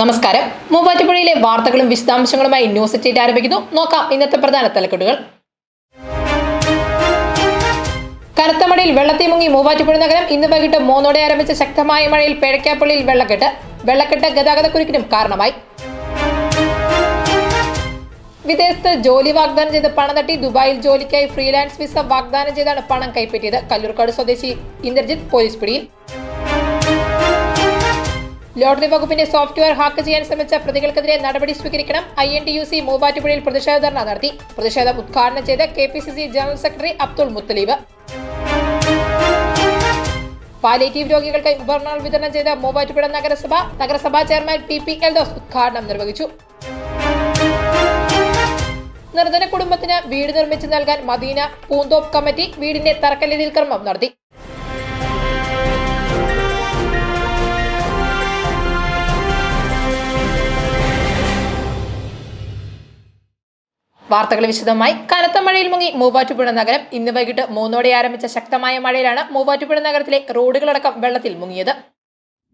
നമസ്കാരം. മൂവാറ്റുപുഴയിലെ വാർത്തകളും വിശദാംശങ്ങളുമായി ന്യൂസ് എറ്റേറ്റ് ആരംഭിക്കുന്നു. നോക്കാം ഇന്നത്തെ പ്രധാന തലക്കെട്ടുകൾ. കനത്ത മഴയിൽ വെള്ളത്തിൽ മുങ്ങി മൂവാറ്റുപുഴ നഗരം ഇന്ന് വൈകിട്ട് മൂന്നോടെ ആരംഭിച്ച ശക്തമായ മഴയിൽ പേഴക്കാപ്പള്ളിയിൽ വെള്ളക്കെട്ട്. വെള്ളക്കെട്ട് ഗതാഗതക്കുരുക്കിനും കാരണമായി. വിദേശത്ത് ജോലി വാഗ്ദാനം ചെയ്ത് പണം തട്ടി ദുബായിൽ ജോലിക്കായി ഫ്രീലാൻസ് വിസ വാഗ്ദാനം ചെയ്താണ് പണം കൈപ്പറ്റിയത്. കല്ലൂർക്കാട് സ്വദേശി ഇന്ദ്രജിത്ത് പോലീസ് പിടിയിൽ. ലോട്ടറി വകുപ്പിന്റെ സോഫ്റ്റ്വെയർ ഹാക്ക് ചെയ്യാൻ ശ്രമിച്ച പ്രതികൾക്കെതിരെ നടപടി സ്വീകരിക്കണം. I N T U C മൂവാറ്റുപുഴയിൽ പ്രതിഷേധ ധർണ നടത്തി. പ്രതിഷേധം ഉദ്ഘാടനം ചെയ്ത് K P C C general secretary Abdul Muthaleeb. Palliative രോഗികൾക്ക് ഉപകരണങ്ങൾ വിതരണം ചെയ്ത മൂവാറ്റുപുഴ നഗരസഭ നഗരസഭാ ചെയർമാൻ പി പി എൽദോസ് ഉദ്ഘാടനം നിർവഹിച്ചു. നിർധന കുടുംബത്തിന് വീട് നിർമ്മിച്ചു നൽകാൻ മദീന പൂന്തോപ്പ് കമ്മിറ്റി വീടിന്റെ തറക്കല്ലിടൽ കർമ്മം നടത്തി. വാർത്തകൾ വിശദമായി. കനത്ത മഴയിൽ മുങ്ങി മൂവാറ്റുപുഴ നഗരം. ഇന്ന് വൈകിട്ട് മൂന്നോടെ ആരംഭിച്ച ശക്തമായ മഴയിലാണ് മൂവാറ്റുപുഴ നഗരത്തിലെ റോഡുകളടക്കം വെള്ളത്തിൽ മുങ്ങിയത്.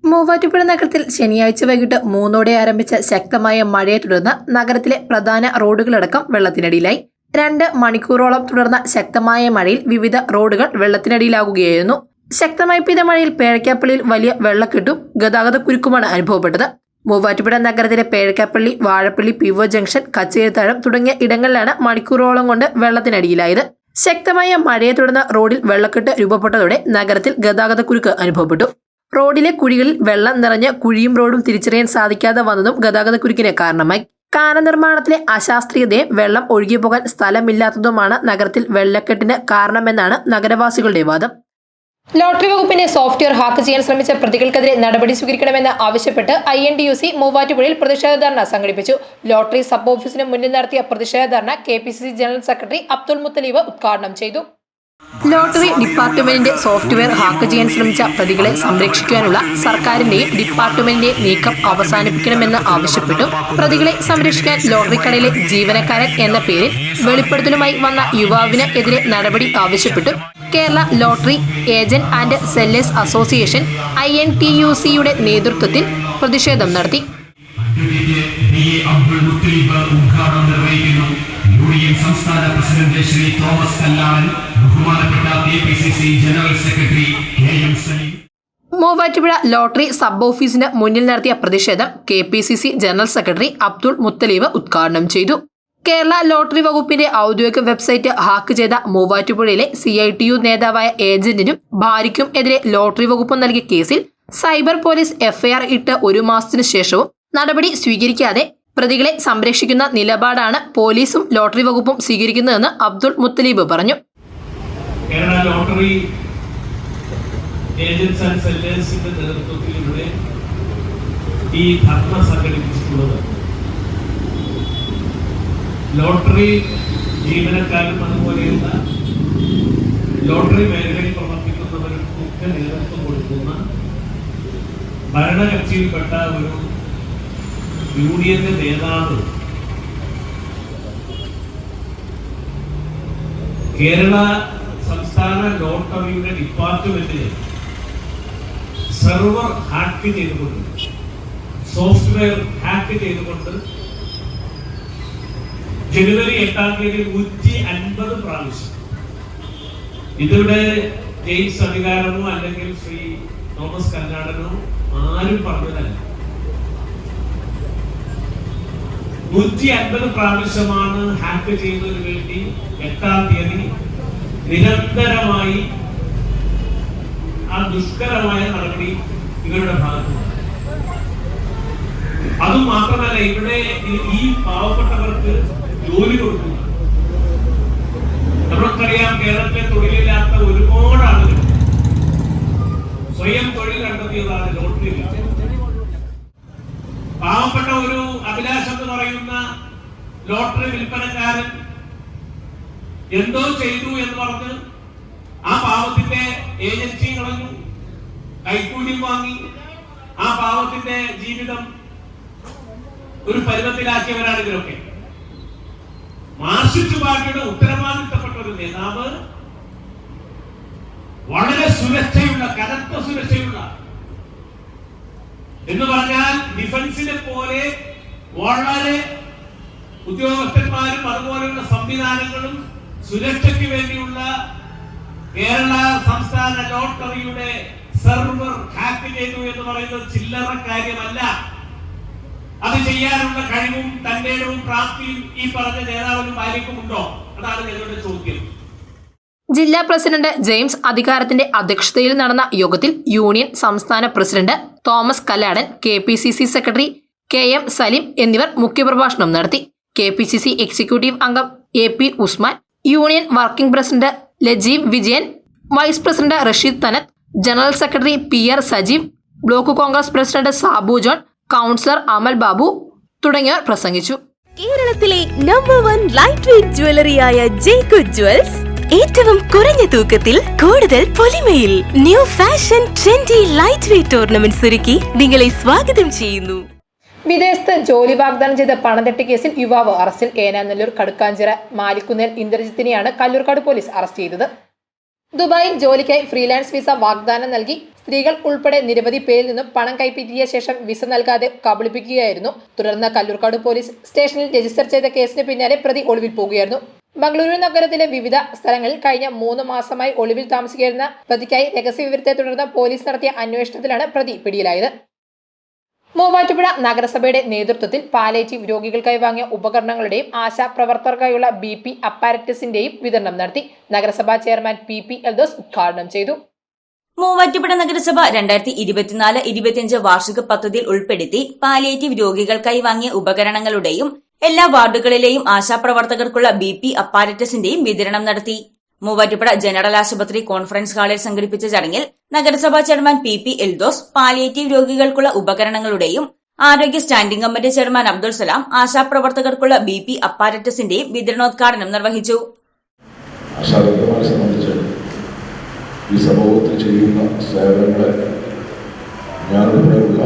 മൂവാറ്റുപുഴ നഗരത്തിൽ ശനിയാഴ്ച വൈകിട്ട് മൂന്നോടെ ആരംഭിച്ച ശക്തമായ മഴയെ തുടർന്ന് നഗരത്തിലെ പ്രധാന റോഡുകളടക്കം വെള്ളത്തിനടിയിലായി. രണ്ട് മണിക്കൂറോളം തുടർന്ന ശക്തമായ മഴയിൽ വിവിധ റോഡുകൾ വെള്ളത്തിനടിയിലാകുകയായിരുന്നു. ശക്തമായി പെയ്ത മഴയിൽ പേഴക്കാപ്പള്ളിയിൽ വലിയ വെള്ളക്കെട്ടും ഗതാഗത കുരുക്കുമാണ് അനുഭവപ്പെട്ടത്. മൂവാറ്റുപുഴ നഗരത്തിലെ പേഴക്കാപ്പള്ളി വാഴപ്പള്ളി പിവോ ജംഗ്ഷൻ കച്ചേരിത്താഴം തുടങ്ങിയ ഇടങ്ങളിലാണ് മണിക്കൂറോളം കൊണ്ട് വെള്ളത്തിനടിയിലായത്. ശക്തമായ മഴയെ തുടർന്ന് റോഡിൽ വെള്ളക്കെട്ട് രൂപപ്പെട്ടതോടെ നഗരത്തിൽ ഗതാഗത കുരുക്ക് അനുഭവപ്പെട്ടു. റോഡിലെ കുഴികളിൽ വെള്ളം നിറഞ്ഞ് കുഴിയും റോഡും തിരിച്ചറിയാൻ സാധിക്കാതെ വന്നതും ഗതാഗത കുരുക്കിന് കാരണമായി. കാന നിർമ്മാണത്തിലെ അശാസ്ത്രീയതയും വെള്ളം ഒഴുകിപ്പോകാൻ സ്ഥലമില്ലാത്തതുമാണ് നഗരത്തിൽ വെള്ളക്കെട്ടിന് കാരണമെന്നാണ് നഗരവാസികളുടെ വാദം. ലോട്ടറി വകുപ്പിന്റെ സോഫ്റ്റ്വെയർ ഹാക്ക് ചെയ്യാൻ ശ്രമിച്ച പ്രതികൾക്കെതിരെ നടപടി സ്വീകരിക്കണമെന്ന് ആവശ്യപ്പെട്ട് I N D U C മൂവാറ്റുപുഴയിൽ പ്രതിഷേധ ധർണ സംഘടിപ്പിച്ചു. ലോട്ടറി സബ് ഓഫീസിന് മുന്നിൽ നടത്തിയ പ്രതിഷേധ dharna K P C C general secretary Abdul Muthaleeb ഉദ്ഘാടനം ചെയ്തു. ലോട്ടറി ഡിപ്പാർട്ട്മെന്റിന്റെ സോഫ്റ്റ്വെയർ ഹാക്ക് ചെയ്യാൻ ശ്രമിച്ച പ്രതികളെ സംരക്ഷിക്കാനുള്ള സർക്കാരിന്റെയും ഡിപ്പാർട്ട്മെന്റിന്റെയും നീക്കം അവസാനിപ്പിക്കണമെന്ന് ആവശ്യപ്പെട്ടു പ്രതികളെ സംരക്ഷിക്കാൻ ലോട്ടറി കടയിലെ ജീവനക്കാരൻ എന്ന പേരിൽ വെളിപ്പെടുത്തലുമായി വന്ന യുവാവിന് എതിരെ നടപടി ആവശ്യപ്പെട്ടു Kerala lottery agent and sellers association I N T U സിയുടെ നേതൃത്വത്തിൽ പ്രതിഷേധം നടത്തി. സംസ്ഥാന president Shri Thomas general secretary Muvattupuzha lottery sub ഓഫീസിന് മുന്നിൽ നടത്തിയ പ്രതിഷേധം K P C C general secretary Abdul Muthaleeb ഉദ്ഘാടനം ചെയ്തു. കേരള ലോട്ടറി വകുപ്പിന്റെ ഔദ്യോഗിക വെബ്സൈറ്റ് ഹാക്ക് ചെയ്ത മൂവാറ്റുപുഴയിലെ സി ഐ ടി യു നേതാവായ ഏജന്റിനും ഭാര്യയ്ക്കും എതിരെ ലോട്ടറി വകുപ്പ് നൽകിയ കേസിൽ സൈബർ പോലീസ് എഫ്ഐആർ ഇട്ട് ഒരു മാസത്തിനു ശേഷവും നടപടി സ്വീകരിക്കാതെ പ്രതികളെ സംരക്ഷിക്കുന്ന നിലപാടാണ് പോലീസും ലോട്ടറി വകുപ്പും സ്വീകരിക്കുന്നതെന്ന് അബ്ദുൾ മുത്തലീബ് പറഞ്ഞു. കേരള ലോട്ടറി ഈ ധർമ്മ സംഘടിപ്പിച്ചിട്ടുള്ളത് ലോട്ടറി ജീവനക്കാരും അതുപോലെയുള്ള ലോട്ടറി മേഖലയിൽ പ്രവർത്തിക്കുന്നവർക്കൊക്കെ നേതൃത്വം കൊടുക്കുന്ന ഭരണകക്ഷിയിൽപ്പെട്ട ഒരു യു ഡി എഫ് നേതാവ് കേരള സംസ്ഥാന ലോട്ടറിയുടെ ഡിപ്പാർട്ട്മെന്റിനെ സെർവർ ഹാക്ക് ചെയ്തുകൊണ്ട് സോഫ്റ്റ്വെയർ ഹാക്ക് ചെയ്തുകൊണ്ട് ജനുവരി എട്ടാം തീയതി നൂറ്റി അൻപത് പ്രാവശ്യം. ഇതിവിടെ ജെയിംസ് അധികാരമോ അല്ലെങ്കിൽ ശ്രീ തോമസ് കല്ലാടനോ ആരും പറഞ്ഞതല്ല. നൂറ്റി അൻപത് പ്രാവശ്യമാണ് ഹാക്ക് ചെയ്യുന്നതിന് വേണ്ടി എട്ടാം തീയതി നിരന്തരമായി ആ ദുഷ്കരമായ നടപടി ഇവരുടെ ഭാഗത്തുനിന്ന് അതും മാത്രമല്ല ഇവിടെ ഈ പാവപ്പെട്ടവർക്ക് ജോലി കൊടുക്കുന്നത് നമുക്കറിയാം കേരളത്തിലെ തൊഴിലില്ലാത്ത ഒരുപാട് ആളുകൾ സ്വയം തൊഴിൽ കണ്ടെത്തിയതാണ് ലോട്ടറി പാവപ്പെട്ട ഒരു അഭിലാഷം എന്ന് പറയുന്ന ലോട്ടറി വിൽപ്പനക്കാരൻ എന്തോ ചെയ്തു എന്ന് പറഞ്ഞ് ആ പാവത്തിന്റെ ഏജൻസി കളഞ്ഞു. കൈക്കൂലി വാങ്ങി. ആ പാവത്തിന്റെ ജീവിതം ഒരു പരുവത്തിലാക്കിയവരാണ് മാർക്സിസ്റ്റ് പാർട്ടിയുടെ ഉത്തരവാദിത്തപ്പെട്ട ഒരു നേതാവ് വളരെ സുരക്ഷയുള്ള കനത്ത സുരക്ഷയുള്ള എന്ന് പറഞ്ഞാൽ ഡിഫൻസിനെ പോലെ വളരെ ഉദ്യോഗസ്ഥന്മാരും അതുപോലെയുള്ള സംവിധാനങ്ങളും സുരക്ഷയ്ക്ക് വേണ്ടിയുള്ള കേരള സംസ്ഥാന ലോട്ടറിയുടെ സെർവർ ഹാക്ക് ചെയ്തു എന്ന് പറയുന്നത് ചില്ലറ കാര്യമല്ല. അത് ചെയ്യാനുള്ള കഴിവും തന്റെ പ്രാപ്തിയും ഈ പറഞ്ഞ നേതാവിനും ഭാര്യയ്ക്കും ഉണ്ടോ അതാണ് ഞങ്ങളുടെ ചോദ്യം. ജില്ലാ പ്രസിഡന്റ് ജെയിംസ് അധികാരത്തിന്റെ അധ്യക്ഷതയിൽ നടന്ന യോഗത്തിൽ യൂണിയൻ സംസ്ഥാന president Thomas Kalladan K P C C secretary K M Saleem എന്നിവർ മുഖ്യപ്രഭാഷണം നടത്തി. K P C C executive അംഗം A P Usman union working president Lajeev Vijayan vice president Rasheed തനത് general secretary P R Sajeev block Congress president Sabu John councillor Amal Babu തുടങ്ങിയവർ പ്രസംഗിച്ചു. കേരളത്തിലെ number one light weight ജ്വല്ലറിയായ ജേക്കു jewels ഏറ്റവും കുറഞ്ഞ തൂക്കത്തിൽ കൂടുതൽ പൊലിമയിൽ new fashion trendy light weight tournament ഒരുക്കി നിങ്ങളെ സ്വാഗതം ചെയ്യുന്നു. വിദേശത്ത് ജോലി വാഗ്ദാനം ചെയ്ത പണംതെട്ടി കേസിൽ യുവാവ് അറസ്റ്റിൽ ഏനാനല്ലൂർ കടുക്കാഞ്ചിറ മാലിക്കുന്നേൽ ഇന്ദ്രജിത്തിനെയാണ് കല്ലൂർക്കാട് പോലീസ് അറസ്റ്റ് ചെയ്തത്. ദുബായിൽ ജോലിക്കായി ഫ്രീലാൻസ് വിസ വാഗ്ദാനം നൽകി സ്ത്രീകൾ ഉൾപ്പെടെ നിരവധി പേരിൽ നിന്നും പണം കൈപ്പറ്റിയ ശേഷം വിസ നൽകാതെ കബളിപ്പിക്കുകയായിരുന്നു. തുടർന്ന് കല്ലൂർക്കാട് പോലീസ് സ്റ്റേഷനിൽ രജിസ്റ്റർ ചെയ്ത കേസിന് പിന്നാലെ പ്രതി ഒളിവിൽ പോകുകയായിരുന്നു. ബംഗളൂരു നഗരത്തിലെ വിവിധ സ്ഥലങ്ങളിൽ കഴിഞ്ഞ മൂന്ന് മാസമായി ഒളിവിൽ താമസിക്കുന്ന പ്രതിക്കായി രഹസ്യവിവരത്തെ തുടർന്ന് പോലീസ് നടത്തിയ അന്വേഷണത്തിലാണ് പ്രതി പിടിയിലായത്. മൂവാറ്റുപുഴ നഗരസഭയുടെ നേതൃത്വത്തിൽ പാലേറ്റീവ് രോഗികൾക്കായി വാങ്ങിയ ഉപകരണങ്ങളുടെയും ആശാപ്രവർത്തകർക്കായുള്ള ബി പി അപ്പാരറ്റസിന്റെയും വിതരണം നടത്തി. നഗരസഭാ ചെയർമാൻ പി പി എൽദോസ് ഉദ്ഘാടനം ചെയ്തു. മൂവാറ്റുപുഴ നഗരസഭ രണ്ടായിരത്തി ഇരുപത്തിനാല് ഇരുപത്തിയഞ്ച് വാർഷിക പദ്ധതിയിൽ ഉൾപ്പെടുത്തി പാലിയേറ്റീവ് രോഗികൾക്കായി വാങ്ങിയ ഉപകരണങ്ങളുടെയും എല്ലാ വാർഡുകളിലെയും ആശാപ്രവർത്തകർക്കുള്ള ബി പി അപ്പാരറ്റസിന്റെയും വിതരണം നടത്തി. മൂവാറ്റുപുഴ ജനറൽ ആശുപത്രി കോൺഫറൻസ് ഹാളിൽ സംഘടിപ്പിച്ച ചടങ്ങിൽ നഗരസഭാ chairman P P Eldhose palliative രോഗികൾക്കുള്ള ഉപകരണങ്ങളുടെയും ആരോഗ്യ standing committee chairman Abdul Salam ആശാപ്രവർത്തകർക്കുള്ള B P അപ്പാരറ്റസിന്റെയും വിതരണോദ്ഘാടനം നിർവഹിച്ചു. ഈ സമൂഹത്തിൽ ചെയ്യുന്ന സേവനങ്ങളെ ഞാൻ ഉൾപ്പെടെയുള്ള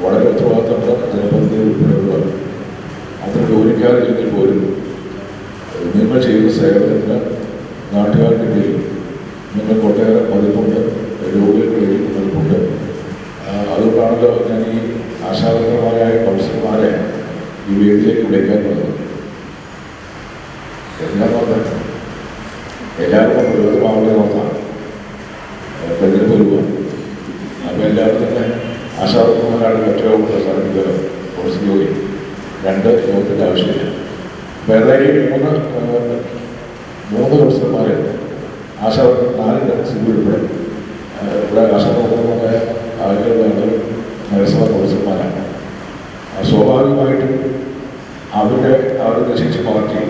വളരെ ഉത്തരവാദിത്തമുള്ള ജനപ്രതിനിധി ഉൾപ്പെടെയുള്ള അത്ര ജോലിക്കാരില്ലെങ്കിൽ പോലും നിങ്ങൾ ചെയ്യുന്ന സേവനത്തിന് നാട്ടുകാർക്കിടയിൽ നിങ്ങൾക്ക് ഒട്ടേറെ മതിപ്പുണ്ട് രോഗികൾക്കിടയിൽ മതിപ്പുണ്ട് ആ, അതുകൊണ്ടാണല്ലോ ഞാൻ ഈ ആശാകരമായ കൗൺസിലർമാരെ ഈ വേദിയിലേക്ക് വിളിക്കാനുള്ളത് എല്ലാം പറഞ്ഞത് എല്ലാവർക്കും പ്രയോജനമാവുന്ന ഒന്നാണ് രണ്ട് യോഗത്തിന്റെ ആവശ്യമില്ല. വേറെ മൂന്ന് മൂന്ന് കോഴ്സന്മാർ ആശ നാലുണ്ട് സിബി ഇവിടെ ആശാപ്രവർത്തകരുടെ ആളുകളുടെ നഗരസഭാ പ്രൊഫസർമാരാണ്. സ്വാഭാവികമായിട്ടും അവരുടെ അവരുടെ ശേഷി മാറ്റി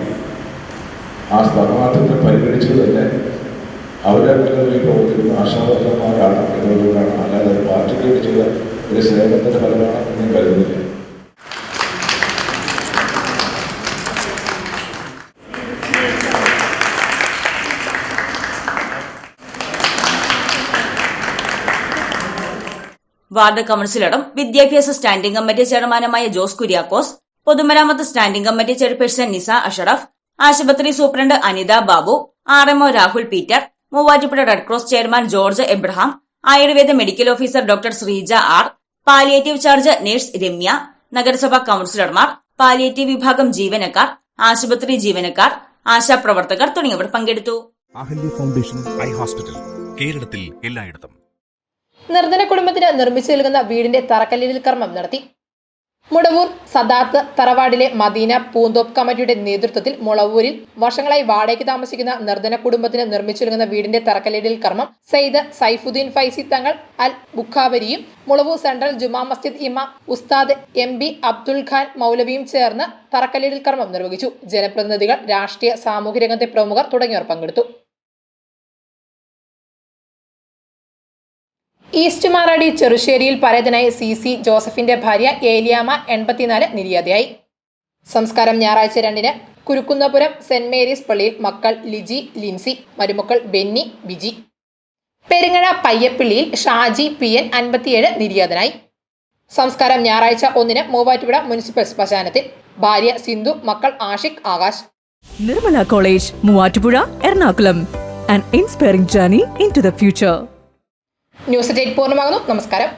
ആ സ്ഥാനാർത്ഥത്തെ പരിഗണിച്ചത് തന്നെ അവരെ നിലവിൽ പ്രവർത്തിക്കുന്ന ആശാപ്രവർത്തകന്മാരാണ് എന്നുള്ളതുകൊണ്ടാണ്. അല്ലാതെ പാർട്ടിക്ക് ചെയ്ത ഒരു സേവനത്തിന്റെ ഫലമാണ് ഞാൻ കരുതുന്നില്ല. വാർഡ് കൌൺസിലറും വിദ്യാഭ്യാസ സ്റ്റാൻഡിംഗ് കമ്മിറ്റി ചെയർമാനുമായ ജോസ് കുര്യാക്കോസ് പൊതുമരാമത്ത് standing committee chairperson Nisa Ashraf ആശുപത്രി superintendent Anitha Babu R MO Rahul Peter Muvattupuzha red cross chairman George Abraham Ayurveda medical officer doctor Sreeja R palliative charge nurse Ramya നഗരസഭാ കൌൺസിലർമാർ palliative വിഭാഗം ജീവനക്കാർ ആശുപത്രി ജീവനക്കാർ ആശാപ്രവർത്തകർ തുടങ്ങിയവർ പങ്കെടുത്തു. ഫൗണ്ടേഷൻ ഐ ഹോസ്പിറ്റൽ കേരളത്തിൽ എല്ലായിടത്തും. നിർധന കുടുംബത്തിന് നിർമ്മിച്ചു നൽകുന്ന വീടിന്റെ തറക്കല്ലിടൽ കർമ്മം നടത്തി. മുടവൂർ സദാത്ത് തറവാടിലെ മദീന പൂന്തോപ്പ് കമ്മിറ്റിയുടെ നേതൃത്വത്തിൽ മുളവൂരിൽ വർഷങ്ങളായി വാടകയ്ക്ക് താമസിക്കുന്ന നിർധന കുടുംബത്തിന് നിർമ്മിച്ചു നൽകുന്ന വീടിന്റെ തറക്കല്ലിടൽ കർമ്മം സയ്യിദ് സൈഫുദ്ദീൻ ഫൈസി തങ്ങൾ അൽ ബുഖാവരിയും മുളവൂർ സെൻട്രൽ ജുമാ മസ്ജിദ് ഇമാം ഉസ്താദ് എം ബി അബ്ദുൽ ഖാൻ മൗലവിയും ചേർന്ന് തറക്കല്ലിടൽ കർമ്മം നിർവഹിച്ചു. ജനപ്രതിനിധികൾ രാഷ്ട്രീയ സാമൂഹ്യ രംഗത്തെ പ്രമുഖർ തുടങ്ങിയവർ പങ്കെടുത്തു. ഈസ്റ്റ് മാറാടി ചെറുശ്ശേരിയിൽ പരേതനായ സി സി ജോസഫിന്റെ ഭാര്യ ഏലിയാമ എൺപത്തിനാല് നിര്യാതയായി. സംസ്കാരം ഞായറാഴ്ച രണ്ടിന് കുരുക്കുന്നപുരം സെന്റ് മേരീസ് പള്ളിയിൽ മക്കൾ ലിജി ലിൻസി മരുമക്കൾ ബെന്നി ബിജി. പെരുങ്ങഴ പയ്യപ്പിള്ളിയിൽ ഷാജി പി എൻ അൻപത്തിയേഴ് നിര്യാതനായി. സംസ്കാരം ഞായറാഴ്ച ഒന്നിന് മൂവാറ്റുപുഴ മുനിസിപ്പൽ ശ്മശാനത്തിൽ. ഭാര്യ സിന്ധു മക്കൾ Ashiq Akash. Nirmala college Muvattupuzha Ernakulam. An inspiring journey into the future. News date പൂർണമാകുന്നു. നമസ്കാരം.